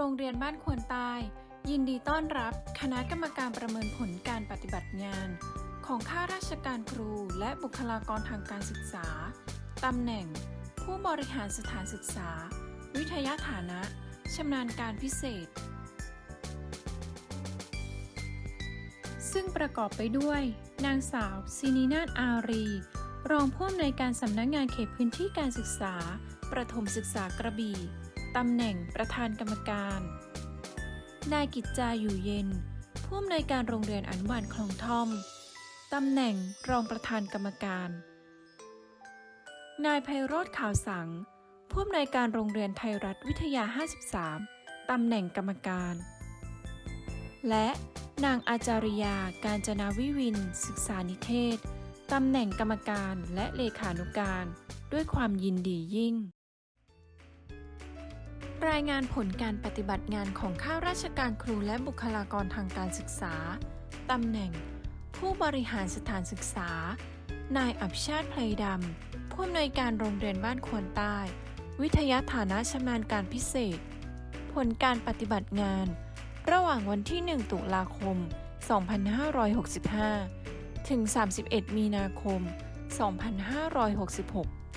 โรงเรียนบ้านควรต้ยินดีต้อนรับคณะกรรมการประเมินผลการปฏิบัติงาน ของข้าราชการครูและบุคลากรทางการศึกษา ตำแหน่ง ผู้บริหารสถานศึกษา วิทยาฐานะชำนาญการพิเศษ ซึ่งประกอบไปด้วย นางสาวซินีนาฏอารี รองผู้อำนวยการสำนักงานเขตพื้นที่การศึกษา ประถมศึกษากระบี่ ตำแหน่งประธานกรรมการ นายกิจจาอยู่เย็น ผู้อำนวยการโรงเรียนอนุบาลคลองท่อม ตำแหน่งรองประธานกรรมการ นายไพโรธข่าวสัง ผู้อำนวยการโรงเรียนไทยรัฐวิทยา 53 ตำแหน่งกรรมการ และนางอาจาริยาการจนาวิวิน ศึกษานิเทศ ตำแหน่งกรรมการและเลขานุการ ด้วยความยินดียิ่ง รายงานผลการปฏิบัติงานของข้าราชการครูและบุคลากรทางการศึกษา ตำแหน่ง ผู้บริหารสถานศึกษา นายอภิชาติไพลดำ ผู้อำนวยการโรงเรียนบ้านควรใต้ วิทยาฐานะชำนาญการพิเศษ ผลการปฏิบัติงาน ระหว่างวันที่ 1 ตุลาคม 2565 ถึง 31 มีนาคม 2566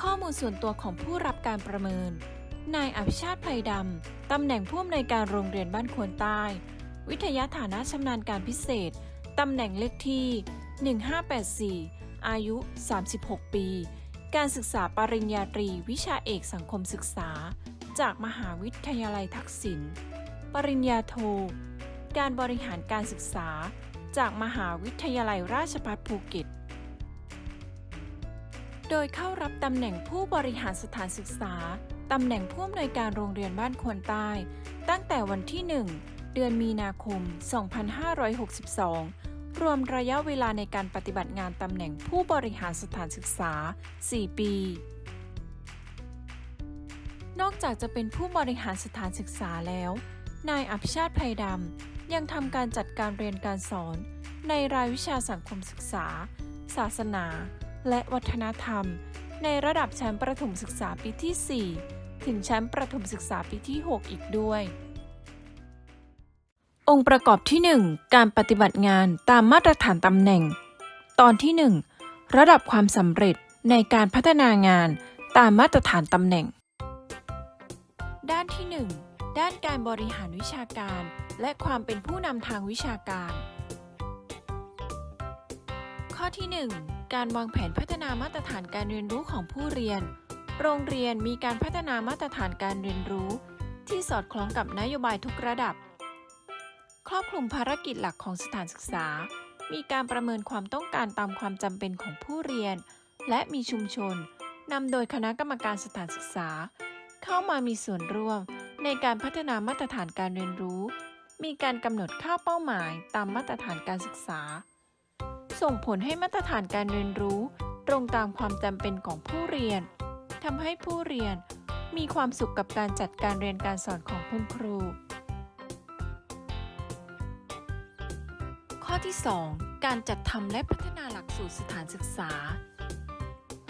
ข้อมูลส่วนตัวของผู้รับการประเมิน นายอภิชาติไพดำ ตำแหน่งผู้อำนวยการโรงเรียนบ้านควรใต้ วิทยาฐานะชำนาญการพิเศษ ตำแหน่งเลขที่ 1584 อายุ 36 ปี การศึกษาปริญญาตรีวิชาเอกสังคมศึกษา จากมหาวิทยาลัยทักษิณ ปริญญาโท การบริหารการศึกษา จากมหาวิทยาลัยราชภัฏภูเก็ต โดยเข้ารับตำแหน่งผู้บริหารสถานศึกษา ตำแหน่งผู้อำนวยการโรงเรียนบ้านควรใต้ ตั้งแต่วันที่ 1 เดือนมีนาคม 2562 รวมระยะเวลาในการปฏิบัติงานตำแหน่งผู้บริหารสถานศึกษา 4 ปี นอกจากจะเป็นผู้บริหารสถานศึกษาแล้ว นายอภิชาติไพดำยังทำการจัดการเรียนการสอน ในรายวิชาสังคมศึกษา ศาสนา และวัฒนธรรม ในระดับชั้นประถมศึกษาปีที่ 4 ถึงชั้นประถมศึกษาปีที่ 6 อีกด้วย องค์ประกอบที่ 1 การปฏิบัติงานตามมาตรฐานตำแหน่ง ตอนที่ 1 ระดับความสำเร็จในการพัฒนางานตามมาตรฐานตำแหน่ง ด้านที่ 1 ด้านการบริหารวิชาการ และความเป็นผู้นำทางวิชาการ ข้อที่ 1 การวางแผนพัฒนามาตรฐานการเรียนรู้ของผู้เรียน โรงเรียนมีการพัฒนามาตรฐานการเรียนรู้ ที่สอดคล้องกับนโยบายทุกระดับ ครอบคลุมภารกิจหลักของสถานศึกษา มีการประเมินความต้องการตามความจำเป็นของผู้เรียน และมีชุมชนนำโดยคณะกรรมการสถานศึกษา เข้ามามีส่วนร่วมในการพัฒนามาตรฐานการเรียนรู้ มีการกำหนดค่าเป้าหมายตามมาตรฐานการศึกษา ส่งผลให้มาตรฐานการเรียนรู้ ตรงตามความจำเป็นของผู้เรียนทำให้ผู้เรียนมีความสุขกับการจัดการเรียนการสอนของคุณครู ข้อที่ 2 การจัดทำและพัฒนาหลักสูตรสถานศึกษา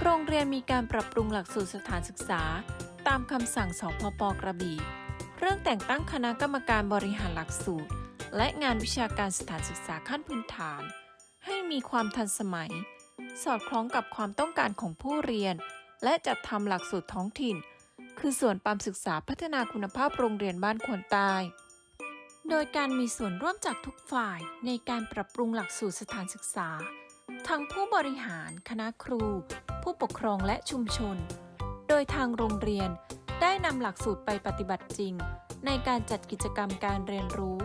โรงเรียนมีการปรับปรุงหลักสูตรสถานศึกษา ตามคำสั่งสพปกระบี่เรื่องแต่งตั้งคณะกรรมการบริหารหลักสูตร และงานวิชาการสถานศึกษาขั้นพื้นฐาน มีความทันสมัย สอดคล้องกับความต้องการของผู้เรียน และจัดทำหลักสูตรท้องถิ่น คือส่วนปามศึกษาพัฒนาคุณภาพโรงเรียนบ้านควรใต้โดยการมีส่วนร่วมจากทุกฝ่ายในการปรับปรุงหลักสูตรสถานศึกษา ทั้งผู้บริหาร คณะครู ผู้ปกครองและชุมชน โดยทางโรงเรียนได้นำหลักสูตรไปปฏิบัติจริง ในการจัดกิจกรรมการเรียนรู้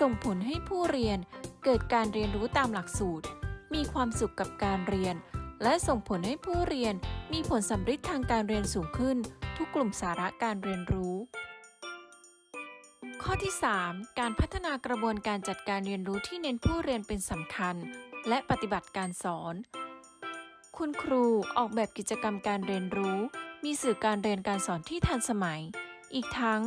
ส่งผลให้ผู้เรียน เกิดการเรียนรู้ตามหลักสูตร มีความสุขกับการเรียน และส่งผลให้ผู้เรียนมีผลสำฤทธิ์ทางการเรียนสูงขึ้น ทุกกลุ่มสาระการเรียนรู้ ข้อที่ 3 การพัฒนากระบวนการจัดการเรียนรู้ที่เน้นผู้เรียนเป็นสำคัญ และปฏิบัติการสอน คุณครูออกแบบกิจกรรมการเรียนรู้ มีสื่อการเรียนการสอนที่ทันสมัย อีกทั้ง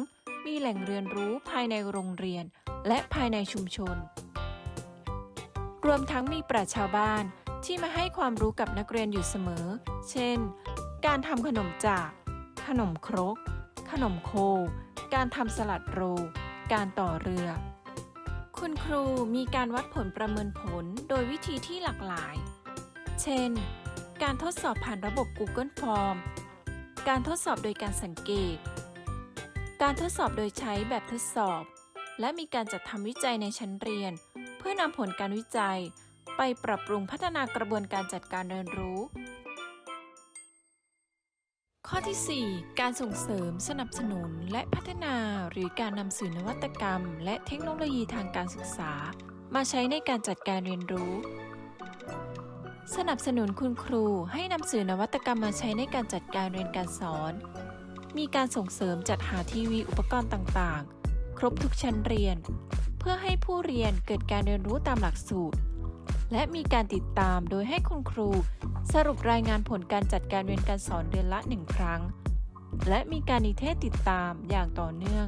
มีแหล่งเรียนรู้ภายในโรงเรียน และภายในชุมชน รวมทั้งมีปราชชาวบ้านที่มาให้ความรู้กับนักเรียนอยู่เสมอ เช่น การทำขนมจาก ขนมครก ขนมโค การทำสลัดโรลการต่อเรือ คุณครูมีการวัดผลประเมินผลโดยวิธีที่หลากหลาย เช่น การทดสอบผ่านระบบ Google Form การทดสอบโดยการสังเกต การทดสอบโดยใช้แบบทดสอบ และมีการจัดทำวิจัยในชั้นเรียน พื่อนำผลการวิจัย ไปปรับปรุงพัฒนากระบวนการจัดการเรียนรู้ ข้อที่ 4 การส่งเสริมสนับสนุนและพัฒนาหรือการนำสื่อนวัตกรรม และเทคโนโลยีทางการศึกษา มาใช้ในการจัดการเรียนรู้สนับสนุนคุณครูให้นำสื่อนวัตกรรมมาใช้ในการจัดการเรียนการสอน มีการส่งเสริมจัดหาทีวีอุปกรณ์ต่างๆ ครบทุกชั้นเรียน เพื่อให้ผู้เรียนเกิดการเรียนรู้ตามหลักสูตร และมีการติดตามโดยให้คุณครู สรุปรายงานผลการจัดการเรียนการสอนเดือนละหนึ่งครั้ง และมีการนิเทศติดตามอย่างต่อเนื่อง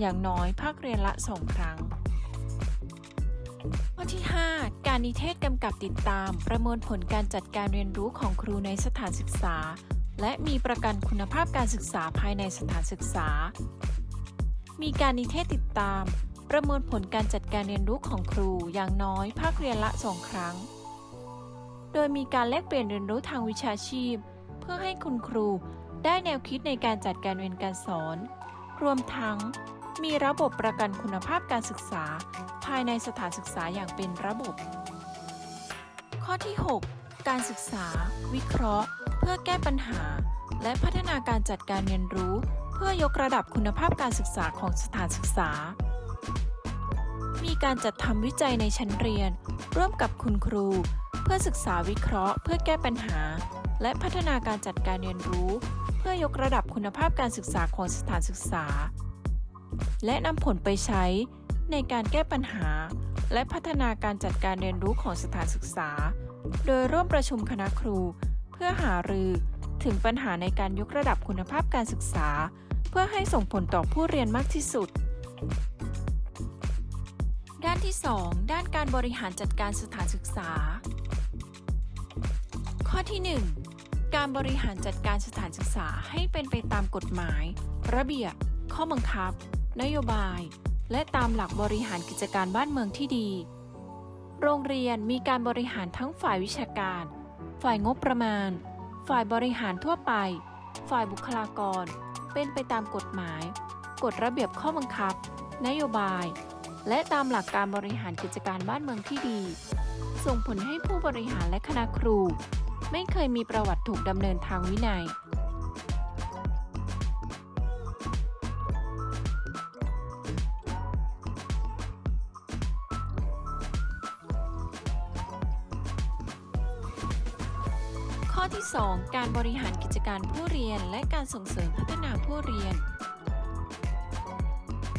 อย่างน้อยภาคเรียนละสองครั้งข้อที่ 5 การนิเทศกำกับติดตาม ประเมินผลการจัดการเรียนรู้ของครูในสถานศึกษา และมีประกันคุณภาพการศึกษาภายในสถานศึกษา มีการนิเทศติดตาม ประเมินผลการจัดการเรียนรู้ของครูอย่างน้อยภาคเรียนละสองครั้ง โดยมีการแลกเปลี่ยนเรียนรู้ทางวิชาชีพ เพื่อให้คุณครูได้แนวคิดในการจัดการเรียนการสอน รวมทั้งมีระบบประกันคุณภาพการศึกษา ภายในสถานศึกษาอย่างเป็นระบบ ข้อที่ 6 การศึกษา วิเคราะห์ เพื่อแก้ปัญหา และพัฒนาการจัดการเรียนรู้ เพื่อยกระดับคุณภาพการศึกษาของสถานศึกษา มีการจัดทำวิจัยในชั้นเรียน ร่วมกับคุณครู เพื่อศึกษาวิเคราะห์ เพื่อแก้ปัญหา และพัฒนาการจัดการเรียนรู้ เพื่อยกระดับคุณภาพการศึกษาของสถานศึกษา และนำผลไปใช้ในการแก้ปัญหา และพัฒนาการจัดการเรียนรู้ของสถานศึกษา โดยร่วมประชุมคณะครู เพื่อหารือถึงปัญหาในการยกระดับคุณภาพการศึกษา เพื่อให้ส่งผลต่อผู้เรียนมากที่สุด ด้านที่ 2 ด้านการบริหารจัดการสถานศึกษา ข้อที่ 1 การบริหารจัดการสถานศึกษาให้เป็นไปตามกฎหมาย ระเบียบ ข้อบังคับ นโยบาย และตามหลักบริหารกิจการบ้านเมืองที่ดี โรงเรียนมีการบริหารทั้งฝ่ายวิชาการ ฝ่ายงบประมาณ ฝ่ายบริหารทั่วไป ฝ่ายบุคลากร เป็นไปตามกฎหมาย กฎระเบียบข้อบังคับ นโยบาย และตามหลักการบริหารกิจการบ้านเมืองที่ดี ส่งผลให้ผู้บริหารและคณะครู ไม่เคยมีประวัติถูกดำเนินทางวินัย ข้อที่ 2 การบริหารกิจการผู้เรียนและการส่งเสริมพัฒนาผู้เรียน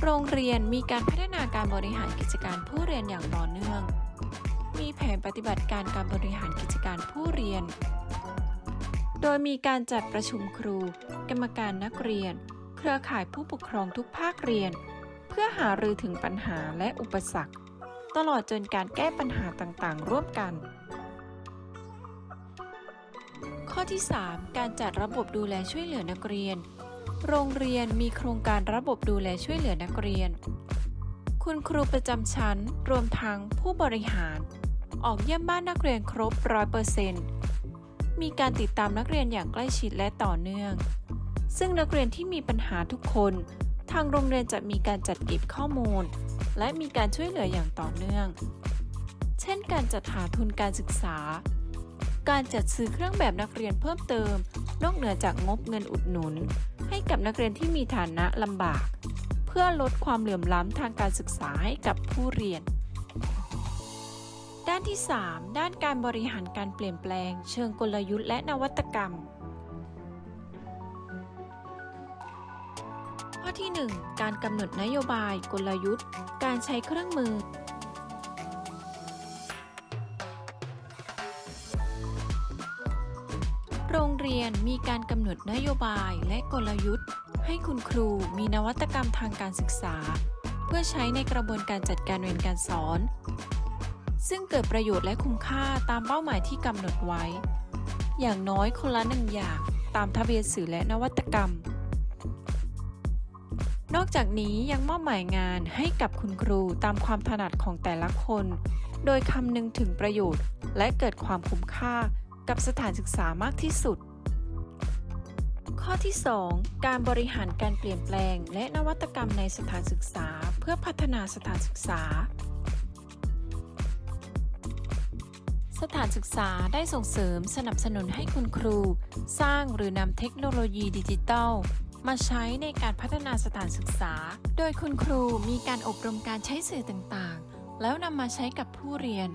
โรงเรียนมีการพัฒนาการบริหารกิจการผู้เรียนอย่างต่อเนื่อง มีแผนปฏิบัติการการบริหารกิจการผู้เรียน โดยมีการจัดประชุมครู กรรมการนักเรียน เครือข่ายผู้ปกครองทุกภาคเรียน เพื่อหารือถึงปัญหาและอุปสรรค ตลอดจนการแก้ปัญหาต่างๆ ร่วมกัน ข้อที่ 3 การจัดระบบดูแลช่วยเหลือนักเรียน โรงเรียนมีโครงการระบบดูแลช่วยเหลือนักเรียน คุณครูประจำชั้นรวมทั้งผู้บริหาร ออกเยี่ยมบ้านนักเรียนครบ100%มีการติดตามนักเรียนอย่างใกล้ชิดและต่อเนื่อง ซึ่งนักเรียนที่มีปัญหาทุกคน ทางโรงเรียนจะมีการจัดเก็บข้อมูล และมีการช่วยเหลืออย่างต่อเนื่อง เช่น การจัดหาทุนการศึกษา การจัดซื้อเครื่องแบบนักเรียนเพิ่มเติม นอกเหนือจากงบเงินอุดหนุน ให้กับนักเรียนที่มีฐานะลำบาก เพื่อลดความเหลื่อมล้ำทางการศึกษาให้กับผู้เรียน ด้านที่ 3 ด้านการบริหารการเปลี่ยนแปลง เชิงกลยุทธ์และนวัตกรรม ข้อที่ 1 การกำหนดนโยบายกลยุทธ์ การใช้เครื่องมือ เรียนมีการกำหนดนโยบายและกลยุทธ์ ให้คุณครูมีนวัตกรรมทางการศึกษา เพื่อใช้ในกระบวนการจัดการเรียนการสอน ซึ่งเกิดประโยชน์และคุ้มค่าตามเป้าหมายที่กำหนดไว้ อย่างน้อยคนละหนึ่งอย่างตามทะเบียนสื่อและนวัตกรรม นอกจากนี้ยังมอบหมายงานให้กับคุณครูตามความถนัดของแต่ละคน โดยคำนึงถึงประโยชน์ และเกิดความคุ้มค่ากับสถานศึกษามากที่สุด ข้อที่ 2 การบริหารการเปลี่ยนแปลง และนวัตกรรมในสถานศึกษา เพื่อพัฒนาสถานศึกษา สถานศึกษาได้ส่งเสริมสนับสนุนให้คุณครู สร้างหรือนำเทคโนโลยีดิจิทัล มาใช้ในการพัฒนาสถานศึกษา โดยคุณครูมีการอบรมการใช้สื่อต่างๆ แล้วนำมาใช้กับผู้เรียน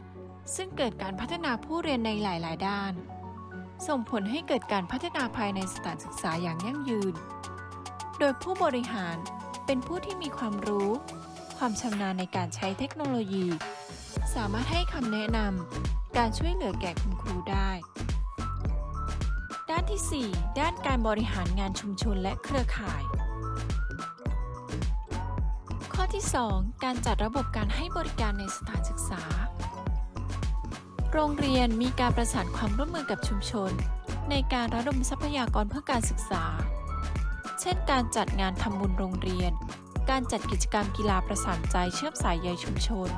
ซึ่งเกิดการพัฒนาผู้เรียนในหลาย ๆ ด้าน ส่งผลให้เกิดการพัฒนาภายในสถานศึกษาอย่างยั่งยืน โดยผู้บริหารเป็นผู้ที่มีความรู้ ความชำนาญในการใช้เทคโนโลยี สามารถให้คำแนะนำการช่วยเหลือแก่คุณครูได้ ด้านที่ 4 ด้านการบริหารงานชุมชนและเครือข่าย ข้อที่ 2 การจัดระบบการให้บริการในสถานศึกษา โรงเรียนมีการประสานความร่วมมือกับชุมชน ในการระดมทรัพยากรเพื่อการศึกษา เช่น การจัดงานทำบุญโรงเรียน การจัดกิจกรรมกีฬาประสานใจเชื่อมสายใยชุมชน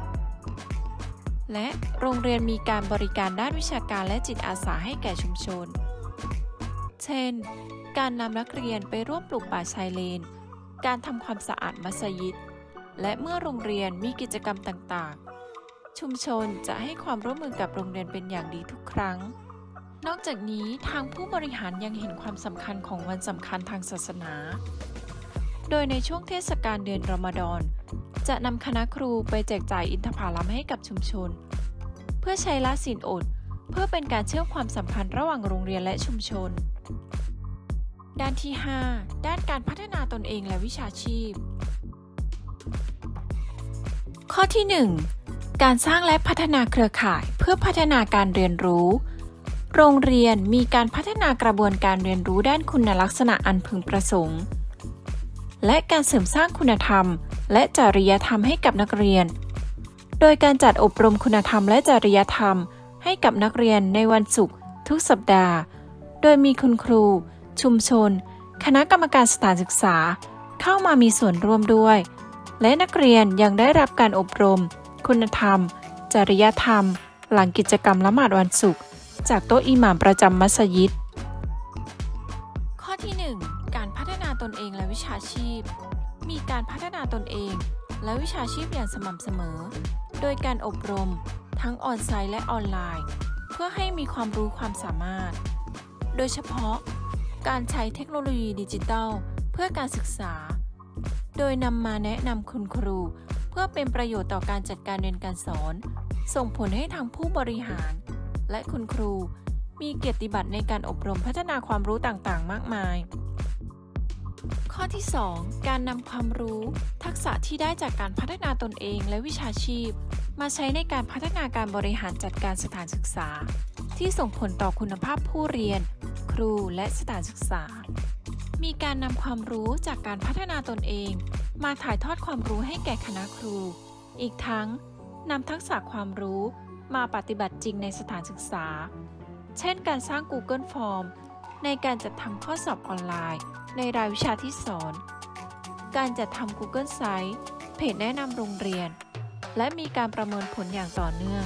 และโรงเรียนมีการบริการด้านวิชาการและจิตอาสาให้แก่ชุมชน เช่น การนำนักเรียนไปร่วมปลูกป่าชายเลน การทำความสะอาดมัสยิด และเมื่อโรงเรียนมีกิจกรรมต่างๆ ชุมชนจะให้ความร่วมมือกับโรงเรียนเป็นอย่างดีทุกครั้ง นอกจากนี้ทางผู้บริหารยังเห็นความสำคัญของวันสำคัญทางศาสนา โดยในช่วงเทศกาลเดือนรอมฎอน จะนำคณะครูไปแจกจ่ายอินทผลัมให้กับชุมชน เพื่อใช้ละศีลอด เพื่อเป็นการเชื่อมความสัมพันธ์ระหว่างโรงเรียนและชุมชน ด้านที่ 5 ด้านการพัฒนาตนเองและวิชาชีพ ข้อที่ 1 การสร้างและพัฒนาเครือข่ายเพื่อพัฒนาการเรียนรู้ โรงเรียนมีการพัฒนากระบวนการเรียนรู้ด้านคุณลักษณะอันพึงประสงค์ และการเสริมสร้างคุณธรรม และจริยธรรมให้กับนักเรียน โดยการจัดอบรมคุณธรรมและจริยธรรม ให้กับนักเรียนในวันศุกร์ทุกสัปดาห์ โดยมีคุณครู ชุมชน คณะกรรมการสถานศึกษา เข้ามามีส่วนร่วมด้วย และนักเรียนยังได้รับการอบรม คุณธรรม จริยธรรม หลังกิจกรรมละหมาดวันศุกร์จากโต๊ะอิหม่ามประจำมัสยิด ข้อที่ 1 การพัฒนาตนเองและวิชาชีพ มีการพัฒนาตนเอง และวิชาชีพอย่างสม่ำเสมอ โดยการอบรม ทั้งออนไซต์และออนไลน์ เพื่อให้มีความรู้ความสามารถ โดยเฉพาะ การใช้เทคโนโลยีดิจิทัล เพื่อการศึกษา โดยนำมาแนะนำคุณครู พื่อเป็นประโยชน์ต่อการจัดการเรียนการสอน ส่งผลให้ทางผู้บริหาร และคุณครู มีเกียรติบัตรในการอบรมพัฒนาความรู้ต่างๆ มากมาย ข้อที่ 2 การนำความรู้ ทักษะที่ได้จากการพัฒนาตนเองและวิชาชีพ มาใช้ในการพัฒนาการบริหารจัดการสถานศึกษา ที่ส่งผลต่อคุณภาพผู้เรียน ครูและสถานศึกษา มีการนำความรู้จากการพัฒนาตนเอง มาถ่ายทอดความรู้ให้แก่คณะครู อีกทั้งนำทักษะความรู้มาปฏิบัติจริงในสถานศึกษา เช่นการสร้าง Google Form ในการจัดทำข้อสอบออนไลน์ ในรายวิชาที่สอน การจัดทำ Google Site เพจแนะนำโรงเรียน และมีการประเมินผลอย่างต่อเนื่อง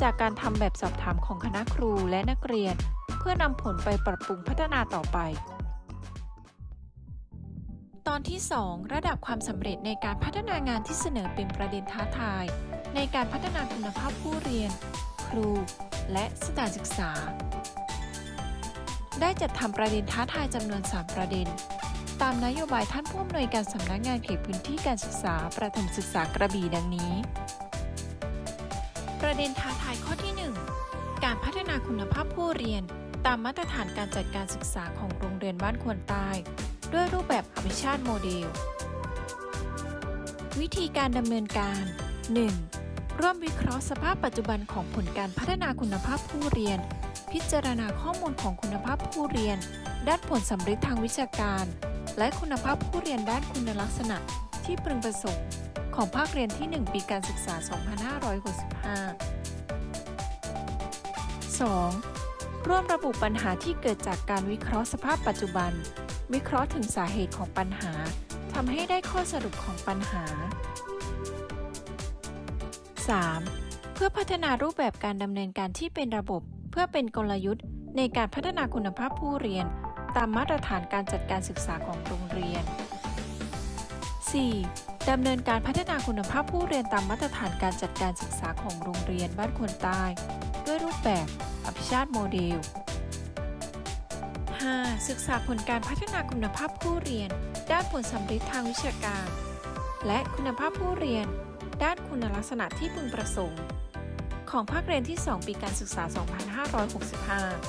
จากการทำแบบสอบถามของคณะครูและนักเรียน เพื่อนำผลไปปรับปรุงพัฒนาต่อไป ตอนที่ 2 ระดับความสำเร็จในการพัฒนางานที่เสนอเป็นประเด็นท้าทาย ในการพัฒนาคุณภาพผู้เรียน ครู และสถานศึกษา ได้จัดทำประเด็นท้าทายจำนวน 3 ประเด็น ตามนโยบายท่านผู้อำนวยการสำนักงานเขตพื้นที่การศึกษาประถมศึกษากระบี่ดังนี้ ประเด็นท้าทายข้อที่ 1 การพัฒนาคุณภาพผู้เรียน ตามมาตรฐานการจัดการศึกษาของโรงเรียนบ้านควนใต้ ด้วยรูปแบบอภิชาติโมเดลวิธีการดำเนินการ 1. ร่วมวิเคราะห์สภาพปัจจุบันของผลการพัฒนาคุณภาพผู้เรียน พิจารณาข้อมูลของคุณภาพผู้เรียน ด้านผลสำเร็จทางวิชาการ และคุณภาพผู้เรียนด้านคุณลักษณะที่พึงประสงค์ ของภาคเรียนที่ 1 ปีการศึกษา 2565 2. ร่วมระบุปัญหาที่เกิดจากการวิเคราะห์สภาพปัจจุบัน วิเคราะห์ถึงสาเหตุของปัญหาทำให้ได้ข้อสรุปของปัญหา 3. เพื่อพัฒนารูปแบบการดำเนินการที่เป็นระบบ เพื่อเป็นกลยุทธ์ ในการพัฒนาคุณภาพผู้เรียน ตามมาตรฐานการจัดการศึกษาของโรงเรียน 4. ดำเนินการพัฒนาคุณภาพผู้เรียนตามมาตรฐานการจัดการศึกษาของโรงเรียนบ้านควนใต้ ด้วยรูปแบบอภิชาติโมเดล 5. ศึกษาผลการพัฒนาคุณภาพผู้เรียน ด้านผลสำเร็จทางวิชาการ และคุณภาพผู้เรียน ด้านคุณลักษณะที่พึงประสงค์ ของภาคเรียนที่ 2 ปีการศึกษา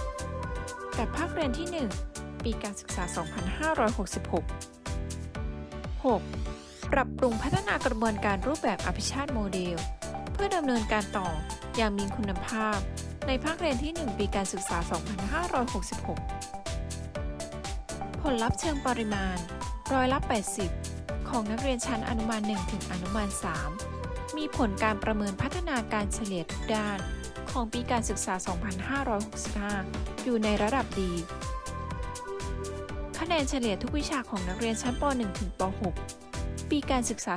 2565 กับภาคเรียนที่ 1 ปีการศึกษา 2566 6. ปรับปรุงพัฒนากระบวนการรูปแบบอภิชาติโมเดล เพื่อดำเนินการต่ออย่างมีคุณภาพ ในภาคเรียนที่ 1 ปีการศึกษา 2566 ผลลัพธ์เชิงปริมาณ ร้อยละ 80 ของนักเรียนชั้นอนุบาล1ถึงอนุบาล3 มีผลการประเมินพัฒนาการเฉลี่ยทุกด้าน ของปีการศึกษา 2565 อยู่ในระดับดี คะแนนเฉลี่ยทุกวิชาของนักเรียนชั้นป .1 ถึงป .6 ปีการศึกษา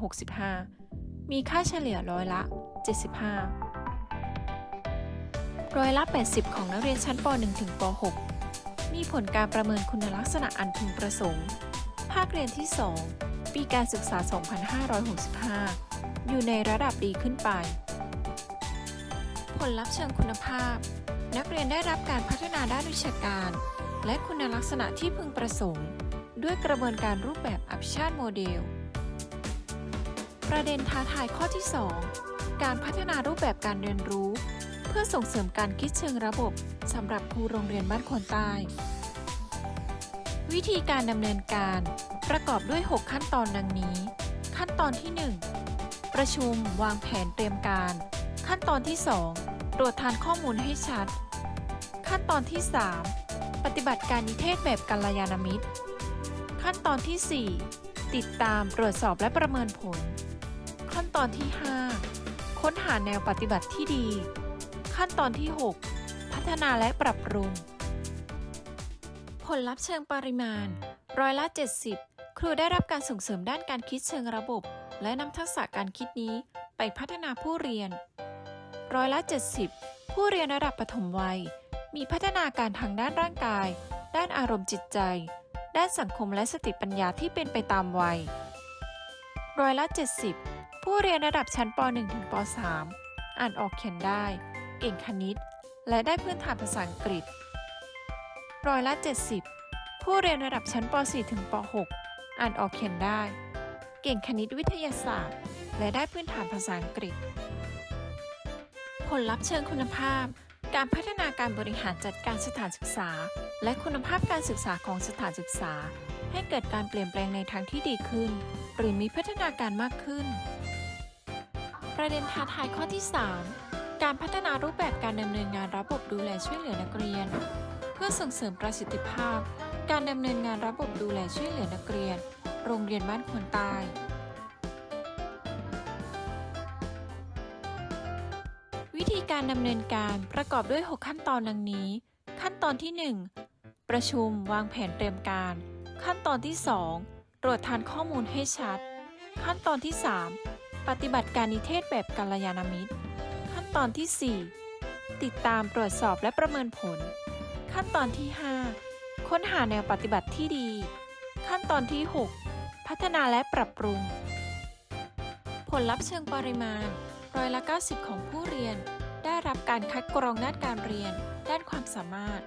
2565 มีค่าเฉลี่ยร้อยละ 75 ร้อยละ 80 ของนักเรียนชั้นป .1 ถึงป .6 มีผลการประเมินคุณลักษณะอันพึงประสงค์ ภาคเรียนที่ 2 ปีการศึกษา 2565 อยู่ในระดับดีขึ้นไป ผลลัพธ์เชิงคุณภาพ นักเรียนได้รับการพัฒนาด้านวิชาการ และคุณลักษณะที่พึงประสงค์ ด้วยกระบวนการรูปแบบอภิชาติโมเดล ประเด็นท้าทายข้อที่ 2 การพัฒนารูปแบบการเรียนรู้ พื่อส่งเสริมการคิดเชิงระบบสำหรับครูโรงเรียนบ้านโคนใต้ วิธีการดำเนินการประกอบด้วย 6 ขั้นตอนดังนี้ ขั้นตอนที่ 1 ประชุมวางแผนเตรียมการ ขั้นตอนที่ 2 ตรวจทานข้อมูลให้ชัด ขั้นตอนที่ 3 ปฏิบัติการนิเทศแบบกัลยาณมิตร ขั้นตอนที่ 4 ติดตามตรวจสอบและประเมินผล ขั้นตอนที่ 5 ค้นหาแนวปฏิบัติที่ดี ขั้นตอนที่ 6 พัฒนาและปรับปรุง ผลลัพธ์เชิงปริมาณ ร้อยละ 70 ครูได้รับการส่งเสริมด้านการคิดเชิงระบบ และนำทักษะการคิดนี้ไปพัฒนาผู้เรียน ร้อยละ 70 ผู้เรียนระดับปฐมวัย มีพัฒนาการทางด้านร่างกาย ด้านอารมณ์จิตใจ ด้านสังคมและสติปัญญาที่เป็นไปตามวัย ร้อยละ 70 ผู้เรียนระดับชั้นป .1 ถึงป .3 อ่านออกเขียนได้ เก่งคณิต และได้พื้นฐานภาษาอังกฤษ ร้อยละ 70 ผู้เรียนระดับชั้นป .4 ถึงป .6 อ่านออกเขียนได้ เก่งคณิตวิทยาศาสตร์ และได้พื้นฐานภาษาอังกฤษ ผลลัพธ์เชิงคุณภาพ การพัฒนาการบริหารจัดการสถานศึกษา และคุณภาพการศึกษาของสถานศึกษา ให้เกิดการเปลี่ยนแปลงในทางที่ดีขึ้น หรือมีพัฒนาการมากขึ้น ประเด็นท้าทายข้อที่ 3 การพัฒนารูปแบบการดำเนินงานระบบดูแลช่วยเหลือนักเรียน เพื่อส่งเสริมประสิทธิภาพ การดำเนินงานระบบดูแลช่วยเหลือนักเรียน โรงเรียนบ้านควนใต้วิธีการดำเนินการประกอบด้วย 6 ขั้นตอนดังนี้ ขั้นตอนที่ 1 ประชุมวางแผนเตรียมการ ขั้นตอนที่ 2 ตรวจทานข้อมูลให้ชัด ขั้นตอนที่ 3 ปฏิบัติการนิเทศแบบกัลยาณมิตร ตอนที่ 4 ติดตามตรวจสอบและประเมินผล ขั้นตอนที่ 5 ค้นหาแนวปฏิบัติที่ดี ขั้นตอนที่ 6 พัฒนาและปรับปรุง ผลลัพธ์เชิงปริมาณร้อยละ 90 ของผู้เรียน ได้รับการคัดกรองด้านการเรียน ด้านความสามารถ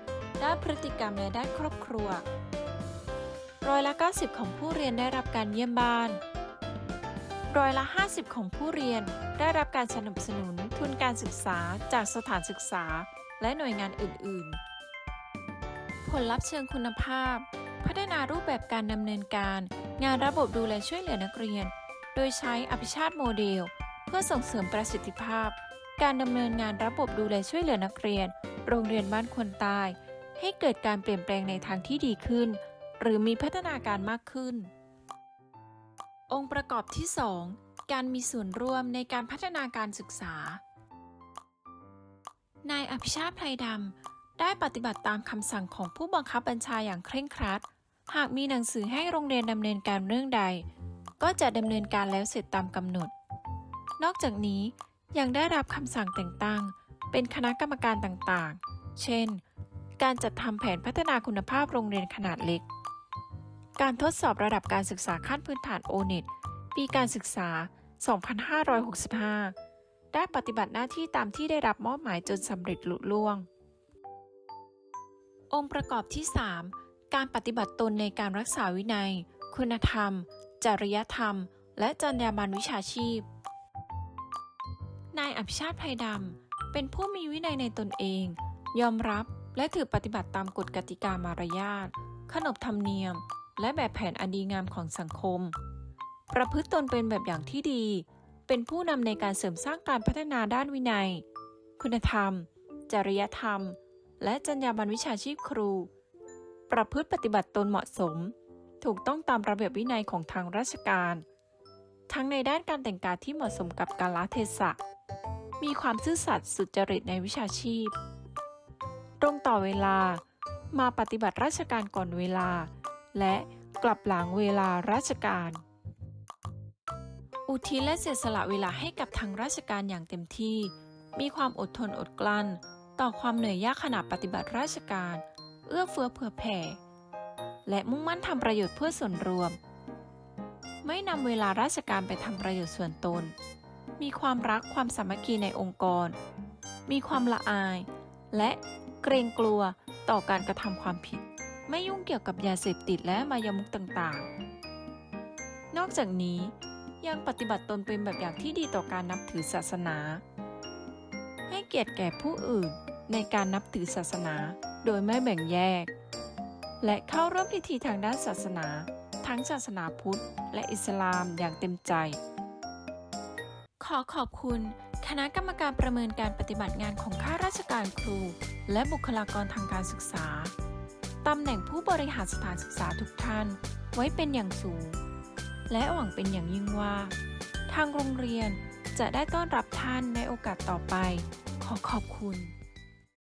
ด้านพฤติกรรมและด้านครอบครัวร้อยละ 90 ของผู้เรียนได้รับการเยี่ยมบ้าน ร้อยละ 50 ของผู้เรียนได้รับการสนับสนุนทุนการศึกษาจากสถานศึกษา และหน่วยงานอื่น ๆ ผลลัพธ์เชิงคุณภาพ พัฒนารูปแบบการดำเนินการ งานระบบดูแลช่วยเหลือนักเรียน โดยใช้อภิชาติโมเดล เพื่อส่งเสริมประสิทธิภาพ การดำเนินงานระบบดูแลช่วยเหลือนักเรียน โรงเรียนบ้านคนใต้ให้เกิดการเปลี่ยนแปลงในทางที่ดีขึ้น หรือมีพัฒนาการมากขึ้น องค์ประกอบที่ 2 การมีส่วนร่วมในการพัฒนาการศึกษา นายอภิชาติไพรดำ ได้ปฏิบัติตามคำสั่งของผู้บังคับบัญชาอย่างเคร่งครัด หากมีหนังสือให้โรงเรียนดำเนินการเรื่องใด ก็จะดำเนินการแล้วเสร็จตามกำหนด นอกจากนี้ยังได้รับคำสั่งแต่งตั้ง เป็นคณะกรรมการต่างๆ เช่น การจัดทำแผนพัฒนาคุณภาพโรงเรียนขนาดเล็ก การทดสอบระดับการศึกษาขั้นพื้นฐาน O-NET ปีการศึกษา 2565 ได้ปฏิบัติหน้าที่ตามที่ได้รับมอบหมายจนสำเร็จลุล่วง องค์ประกอบที่ 3 การปฏิบัติตนในการรักษาวินัย คุณธรรม จริยธรรม และจรรยาบรรณวิชาชีพ นายอภิชาติไพดำ เป็นผู้มีวินัยในตนเอง ยอมรับและถือปฏิบัติตามกฎกติกามารยาทขนบธรรมเนียม และแบบแผนอันดีงามของสังคม ประพฤติตนเป็นแบบอย่างที่ดี เป็นผู้นำในการเสริมสร้างการพัฒนาด้านวินัย คุณธรรม จริยธรรม และจรรยาบรรณวิชาชีพครู ประพฤติปฏิบัติตนเหมาะสม ถูกต้องตามระเบียบวินัยของทางราชการ ทั้งในด้านการแต่งกายที่เหมาะสมกับกาลเทศะ มีความซื่อสัตย์สุจริตในวิชาชีพ ตรงต่อเวลา มาปฏิบัติราชการก่อนเวลา และกลับหลังเวลาราชการ อุทิศและเสียสละเวลาให้กับทางราชการอย่างเต็มที่ มีความอดทนอดกลั้น ต่อความเหนื่อยยากขณะปฏิบัติราชการ เอื้อเฟื้อเผื่อแผ่ และมุ่งมั่นทำประโยชน์เพื่อส่วนรวม ไม่นำเวลาราชการไปทำประโยชน์ส่วนตน มีความรักความสามัคคีในองค์กร มีความละอาย และเกรงกลัวต่อการกระทำความผิด ไม่ยุ่งเกี่ยวกับยาเสพติดและมายามุกต่างๆ นอกจากนี้ยังปฏิบัติตนเป็นแบบอย่างที่ดีต่อการนับถือศาสนา ให้เกียรติแก่ผู้อื่นในการนับถือศาสนาโดยไม่แบ่งแยก และเข้าร่วมพิธีทางด้านศาสนา ทั้งศาสนาพุทธและอิสลามอย่างเต็มใจ ขอขอบคุณ คณะกรรมการประเมินการปฏิบัติงานของข้าราชการครู และบุคลากรทางการศึกษา ตำแหน่งผู้บริหารสถานศึกษาทุกท่าน ไว้เป็นอย่างสูง และหวังเป็นอย่างยิ่งว่า ทางโรงเรียนจะได้ต้อนรับท่านในโอกาสต่อไป ขอขอบคุณ